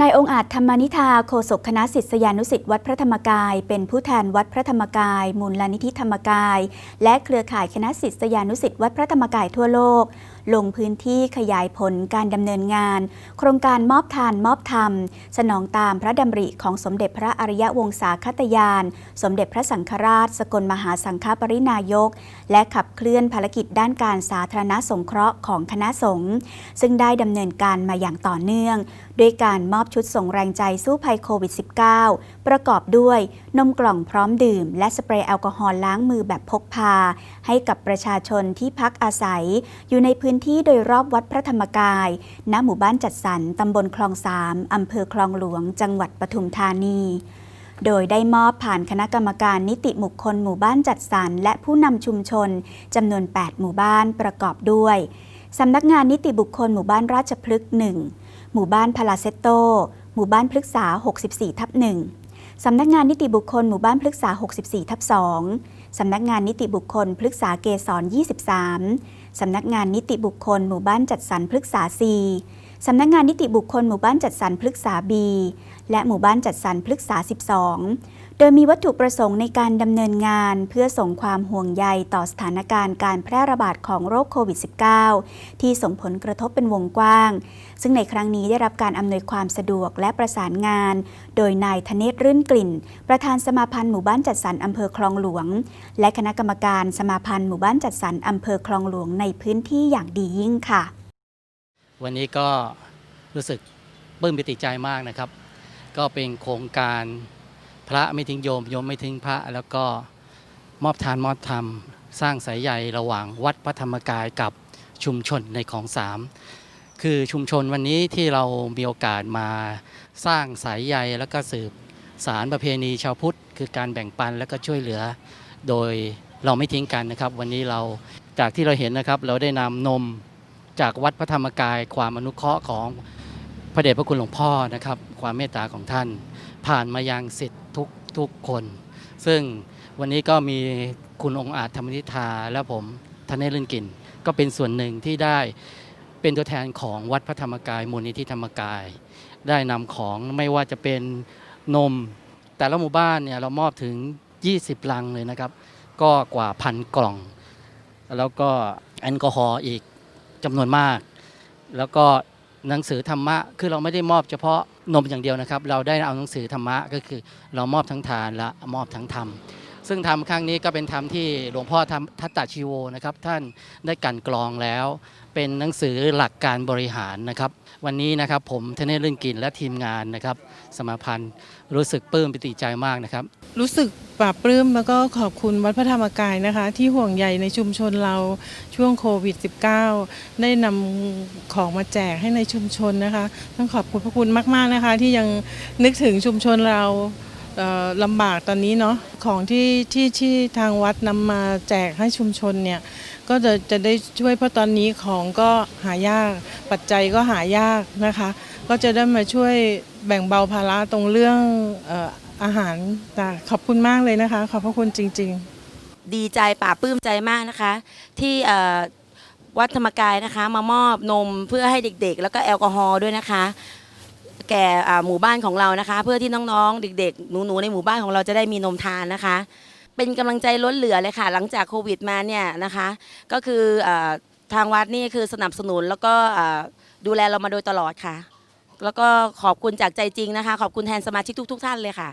นายองค์อาจธรรมนิธาโฆษกคณะศิษยานุศิษย์วัดพระธรรมกาย เป็นผู้แทนวัดพระธรรมกาย มูลนิธิธรรมกาย และเครือข่ายคณะศิษยานุศิษย์วัดพระธรรมกายทั่วโลก ลงพื้นที่ขยายผลการดำเนินงาน โครงการมอบทานมอบธรรม สนองตามพระดำริของสมเด็จพระอริยวงศาคตยาน สมเด็จพระสังฆราช สกลมหาสังฆปรินายก และขับเคลื่อนภารกิจด้านการสาธารณสงเคราะห์ของคณะสงฆ์ซึ่งได้ดำเนินการมาอย่างต่อเนื่อง ด้วยการมอบชุดส่งแรงใจสู้ภัยโควิด -19 ประกอบด้วยนมกล่องพร้อมดื่ม และสเปรย์แอลกอฮอล์ล้างมือแบบพกพา ให้กับประชาชนที่พักอาศัยอยู่ในพื้นที่โดยรอบวัดพระธรรมกาย ณ หมู่บ้านจัดสรรตำบลคลองสามอำเภอคลองหลวง จังหวัดปทุมธานี โดยได้มอบผ่านคณะกรรมการนิติบุคคลหมู่บ้านจัดสรรและผู้นำชุมชนจำนวน 8 หมู่บ้านประกอบด้วย สำนักงานนิติบุคคลหมู่บ้านราชพฤกษ์1หมู่บ้านพลาเซโต หมู่บ้านพฤกษา 64 ทับ1สำนักงานนิติบุคคลหมู่บ้านพฤกษา 64 ทับ2 สำนักงานนิติบุคคลพฤกษาเกษร 23 สำนักงานนิติบุคคลหมู่บ้านจัดสรรพฤกษา 4 สำนักงานนิติบุคคลหมู่บ้านจัดสรรพฤกษา B และหมู่บ้านจัดสรรพฤกษา 12 โดยมีวัตถุประสงค์ในการดำเนินงานเพื่อส่งความห่วงใยต่อสถานการณ์การแพร่ระบาดของโรคโควิด -19 ที่ส่งผลกระทบเป็นวงกว้าง ซึ่งในครั้งนี้ได้รับการอำนวยความสะดวกและประสานงาน โดยนายธเนศรื่นกลิ่น ประธานสมาพันธ์หมู่บ้านจัดสรรอำเภอคลองหลวง และคณะกรรมการสมาพันธ์หมู่บ้านจัดสรรอำเภอคลองหลวงในพื้นที่อย่างดียิ่งค่ะ วันนี้ก็รู้สึกปลื้มปิติใจมากนะครับ ก็เป็นโครงการพระไม่ทิ้งโยมโยมไม่ทิ้งพระ แล้วก็มอบทานมอบธรรม สร้างสายใยระหว่างวัดพระธรรมกายกับชุมชนในของสามคือชุมชนวันนี้ที่เรามีโอกาสมาสร้างสายใยแล้วก็สืบสารประเพณีชาวพุทธ คือการแบ่งปันแล้วก็ช่วยเหลือ โดยเราไม่ทิ้งกันนะครับ วันนี้เราจากที่เราเห็นนะครับ เราได้นำนม จากวัดพระธรรมกาย ความอนุเคราะห์ของพระเดชพระคุณหลวงพ่อนะครับ ความเมตตาของท่าน ผ่านมายังสิทธิ์ทุกทุกคน ซึ่งวันนี้ก็มีคุณองค์อาจธรรมนิธาและผมทนเนลื่นกิน ก็เป็นส่วนหนึ่งที่ได้เป็นตัวแทนของวัดพระธรรมกายมูลนิธิธรรมกาย ได้นำของไม่ว่าจะเป็นนม แต่ละหมู่บ้านเนี่ยเรามอบถึง 20 ลังเลยนะครับ ก็กว่าพันกล่อง แล้วก็แอลกอฮอล์อีก จำนวนมาก แล้วก็หนังสือธรรมะคือเราไม่ได้มอบเฉพาะนมอย่างเดียวนะครับ เราได้เอาหนังสือธรรมะก็คือเรามอบทั้งทานและมอบทั้งธรรม ซึ่งธรรมครั้งนี้ก็เป็นธรรมที่หลวงพ่อทำทัตตาชีโวนะครับ ท่านได้กันกรองแล้ว เป็นหนังสือหลักการบริหารนะครับ วันนี้นะครับผมทเนศลื่นกินและทีมงานนะครับ สมาพันธ์รู้สึกปลื้มปิติใจมากนะครับ รู้สึกปลาบปลื้มแล้วก็ขอบคุณวัดพระธรรมกายนะคะ ที่ห่วงใยในชุมชนเราช่วงโควิด -19 ได้นำของมาแจกให้ในชุมชนนะคะ ต้องขอบคุณพระคุณมาก ๆนะคะ ที่ยังนึกถึงชุมชนเราเอ่อลำบากตอนนี้เนาะ ของที่ที่ที่ทางวัดนำมาแจกให้ชุมชนเนี่ยก็จะจะได้ช่วยเพราะตอนนี้ของก็หายากปัจจัยก็หายากนะคะ ก็จะได้มาช่วยแบ่งเบาภาระตรงเรื่องอาหารขอบคุณมากเลยนะคะ ขอบพระคุณจริง ๆ ดีใจป่าปลื้มใจมากนะคะ ที่วัดธรรมกายนะคะ มามอบนมเพื่อให้เด็กๆ แล้วก็แอลกอฮอล์ด้วยนะคะ แก่หมู่บ้านของเรานะคะ เพื่อที่น้องๆ เด็กๆ หนูๆ ในหมู่บ้านของเราจะได้มีนมทานนะคะ เป็นกำลังใจล้นเหลือเลยค่ะ หลังจากโควิดมาเนี่ยนะคะ ก็คืออทางวัดนี่คือสนับสนุนแล้วก็ดูแลเรามาโดยตลอดค่ะ แล้วก็ขอบคุณจากใจจริงนะคะ ขอบคุณแทนสมาชิกทุก ๆ ท่านเลยค่ะ